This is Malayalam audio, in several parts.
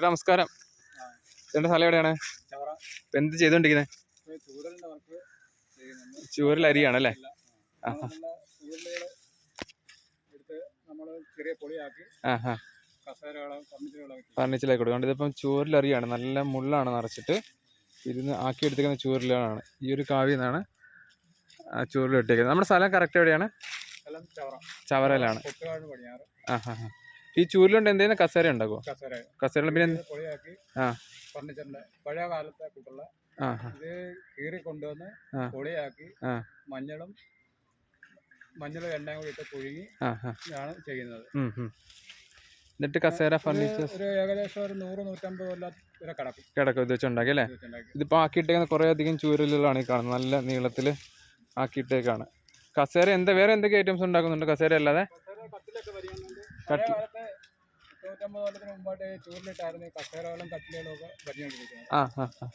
ചേട്ടാ നമസ്കാരം. ചേട്ടന്റെ സ്ഥലം എവിടെയാണ്? എന്ത് ചെയ്തോണ്ടിരിക്കുന്നത് ചുവരിൽ അരിയാണല്ലേ. ഫർണിച്ചറിലേക്ക് കൊടുക്കും ഇതിപ്പം ചൂരിൽ അരിയാണ്. നല്ല മുള്ളാണ് നിറച്ചിട്ട്. ഇരുന്ന് ആക്കി എടുത്തിരിക്കുന്ന ചൂരിലാണ് ഈ ഒരു കാവ്യ നിന്നാണ് ആ ചൂരിൽ ഇട്ടേക്കുന്നത്. നമ്മുടെ സ്ഥലം കറക്റ്റ് എവിടെയാണ്? ചവറയിലാണ്. ആ ഹാ ആ ഈ ചൂരിലുണ്ട് എന്തെങ്കിലും കസേര ഉണ്ടാക്കുമോ കസേര. കസേര പിന്നെ എന്ത്- ആ. ഫർണിച്ചറിന്റെ പഴയ കാലത്തെ ആ ഇത് കീറി കൊണ്ടുവന്ന് ആ. മഞ്ഞളും മഞ്ഞളും എണ്ണയും കൂടി ഇട്ട് പുഴുങ്ങി ആണ് ചെയ്യുന്നത്. എന്നിട്ട് കസേര ഫർണിച്ചർ? ഒരു ഏകദേശം ഒരു നൂറ് നൂറ്റമ്പത് കൊല്ലം വരെ കിടക്കും. കിടക്കും. ഇത് വെച്ചുണ്ടാക്കി അല്ലേ. ഇതിപ്പോൾ ആക്കിയിട്ടേക്കുന്ന കുറേ അധികം ചൂരലുകളാണ് ഈ കാണുന്നത്. നല്ല നീളത്തിൽ ആക്കിയിട്ടേക്കാണ്. കസേര എന്താ വേറെ എന്തൊക്കെ ഐറ്റംസ് ഉണ്ടാക്കുന്നുണ്ട് കസേര അല്ലാതെ? കട്ടിലൊക്കെ വരികയാണെങ്കിൽ പഴയ കാലത്ത് തൊണ്ണൂറ്റമ്പത് കൊല്ലത്തിന് മുമ്പായിട്ട് ചൂരിലിട്ടായിരുന്നു ഈ കസേരകളും കട്ടിലുകളും ഒക്കെ വരിഞ്ഞുകൊണ്ടിരിക്കുന്നത് ആ ആ ആ.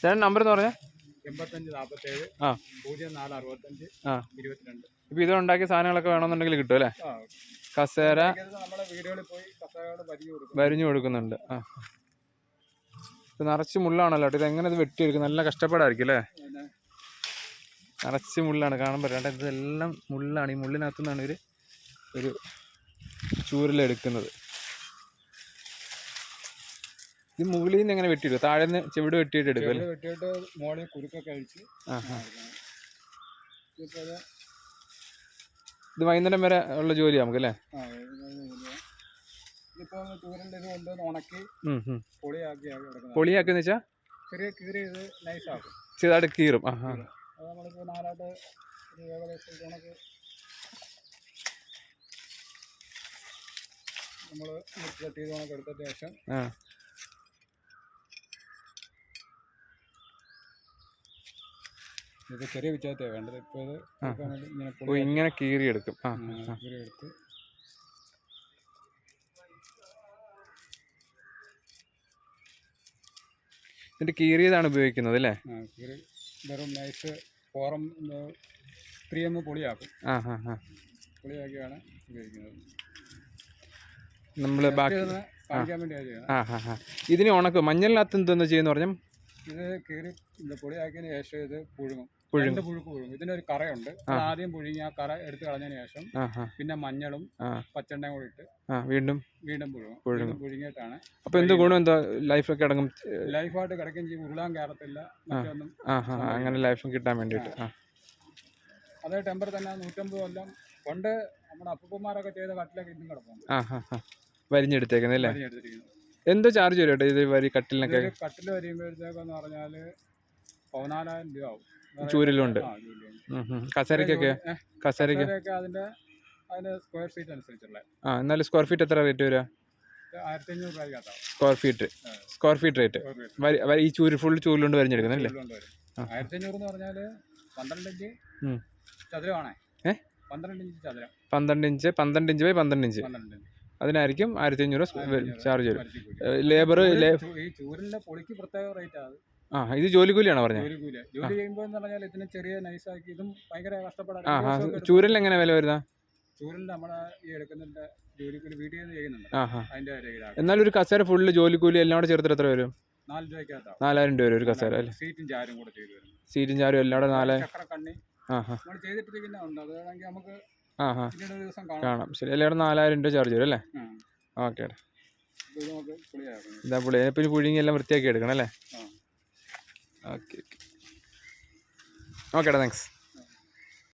ചേട്ടൻ നമ്പർ എന്ന് പറഞ്ഞാൽ എൺപത്തഞ്ച് നാൽപ്പത്തേഴ് ആ. പൂജ്യം നാല് അറുപത്തഞ്ച് ആ. ഇരുപത്തിരണ്ട്. ഇപ്പോൾ ഇത് ഉണ്ടാക്കിയ സാധനങ്ങളൊക്കെ വേണമെന്നുണ്ടെങ്കിൽ കിട്ടും അല്ലേ? ആ. കസേര വീടുകളിൽ പോയി വരിഞ്ഞു കൊടുക്കും. വരിഞ്ഞു കൊടുക്കുന്നുണ്ട്. ആ ഇത് നിറച്ച് മുള്ളാണല്ലോ ഇത് എങ്ങനെ ഇത് വെട്ടിയെടുക്കും? നല്ല കഷ്ടപ്പാടായിരിക്കും അല്ലേ? നിറച്ച് മുള്ളാണ്. കാണാൻ പറ്റാണ്ട് ഇതെല്ലാം മുള്ളാണ്. ഈ മുള്ളിനകത്തു നിന്നാണ് ഇവർ ഒരു ചൂരിലെടുക്കുന്നത്. ഇത് മുകളിൽ നിന്ന് എങ്ങനെ വെട്ടിയിടും? താഴെ നിന്ന് ചെവിട് വെട്ടിയിട്ട് എടുക്കും അല്ലേ? ചെവിട് വെട്ടിയിട്ട് മോളിൽ കുരുക്കൊക്കെ അഴിച്ച് ഇത് വൈകുന്നേരം വരെ ഉള്ള ജോലി നമുക്ക് അല്ലേ? പൊളിയാക്കി വെച്ചാൽ ചെറുതായിട്ട് കീറും. ആ ആ അത് നമ്മളിപ്പോൾ നാലായിട്ട് ഒരു ഏകദേശം ഇത് കണക്ക് നമ്മൾ കട്ട് ചെയ്ത് കണക്ക് ശേഷം ഇത് ചെറിയ വിച്ചാത്തയാണ് വേണ്ടത്. ഇപ്പോൾ ഇത് ഇങ്ങനെ ഇങ്ങനെ കീറിയെടുക്കും. ആ ആ. കീറി എടുത്ത് എന്നിട്ട് കീറിയതാണ് ഉപയോഗിക്കുന്നത് അല്ലേ? ആ കീറി വെറും നൈസ് ഫോറം ത്രീ എം പൊളിയാക്കും. പൊളിയാക്കിയാണ് ഉപയോഗിക്കുന്നത്. നമ്മൾ ബാക്കി ആ. ആ ആ ഇതിന് ഉണക്ക് മഞ്ഞളിനകത്ത് എന്തെന്ന് ചെയ്യുന്ന പറഞ്ഞാൽ ഇത് കീറി പൊടിയാക്കിയതിന് ശേഷം ഇത് പുഴുങ്ങും. പുഴുങ്ങും. പുഴുക്ക് പുഴുങ്ങും. ഇതിനൊരു കറയുണ്ട്. അത് ആദ്യം പുഴുങ്ങി ആ കറ എടുത്ത് കളഞ്ഞതിന് ശേഷം പിന്നെ മഞ്ഞളും. പച്ചെണ്ണയും കൂടി ഇട്ട് വീണ്ടും വീണ്ടും പുഴുങ്ങും. പുഴുങ്ങും. പുഴുങ്ങിയിട്ടാണ് അപ്പോൾ എന്ത് ഗുണം എന്താ? ലൈഫൊക്കെ അടങ്ങും. ലൈഫായിട്ട് കിടക്കുകയും ചെയ്യും. ഉരുളാൻ കയറത്തില്ല മറ്റൊന്നും അങ്ങനെ ലൈഫും കിട്ടാൻ വേണ്ടിയിട്ട്. ആ. അതേ ടെമ്പർ തന്നെ നൂറ്റമ്പത് കൊല്ലം പണ്ട് നമ്മുടെ അപ്പൂപ്പന്മാരൊക്കെ ചെയ്ത കട്ടിലൊക്കെ ഇന്നും ആ. വരിഞ്ഞെടുത്തേക്കുന്നത് അല്ലേ? എന്തോ ചാർജ് വരും കേട്ടോ ഇത് വരി കട്ടിലിനൊക്കെ? കട്ടിൽ വരുമ്പോഴത്തേക്കെന്ന് പറഞ്ഞാൽ പതിനാലായിരം രൂപ ആവും. ചൂരിലുണ്ട്. കസേരയ്ക്ക്? കസേരയൊക്കെ അതിന്റെ അതിന്റെ സ്ക്വയർ ഫീറ്റ് അനുസരിച്ചുള്ള. ആ എന്നാലും സ്ക്വയർ ഫീറ്റ് എത്ര റേറ്റ് വരിക square feet square feet rate ഈ ചൂര് ഫുൾ ചൂരിലുണ്ട് വരഞ്ഞെടുക്കുന്നല്ലേ ആയിരത്തി അഞ്ഞൂറ് എന്ന് പന്ത്രണ്ട് ഇഞ്ച്. ചതുരമാണേ? പന്ത്രണ്ട് ഇഞ്ച് പന്ത്രണ്ട് ഇഞ്ച് പന്ത്രണ്ട് ഇഞ്ച് ബൈ പന്ത്രണ്ട് ഇഞ്ച്. അതിനായിരിക്കും ആയിരത്തി അഞ്ഞൂറ് ചാർജ് വരും. ലേബർ ആ ഇത് ജോലിക്കൂലിയാണ് കൂലിയാണോ പറഞ്ഞത് ചൂരലിന് എങ്ങനെ വില വരുന്ന? എന്നാലും ഒരു കസേര ഫുള്ള് ജോലിക്കൂലി എല്ലാം കൂടെ ചേർത്തിട്ട് എത്ര വരും? നാലായിരം രൂപ വരും ഒരു കസേര അല്ലേ? സീറ്റും ചാരും കൂടെ ചെയ്തു വരും സീറ്റും ചാരും എല്ലാം കൂടെ നാലായിരം ആ നമ്മൾ ചെയ്തിട്ടിരിക്കുന്ന ഉണ്ട് അത് നമുക്ക് ആ ആ കാണാം. ശരി. അല്ലേ നാലായിരം രൂപ ചാർജ് വരും അല്ലേ. ഓക്കെ ഇത് പുളി. പിന്നെ പുഴുങ്ങി എല്ലാം വൃത്തിയാക്കി എടുക്കണം അല്ലേ? Okay okay okay. ഓക്കേടാ താങ്ക്സ്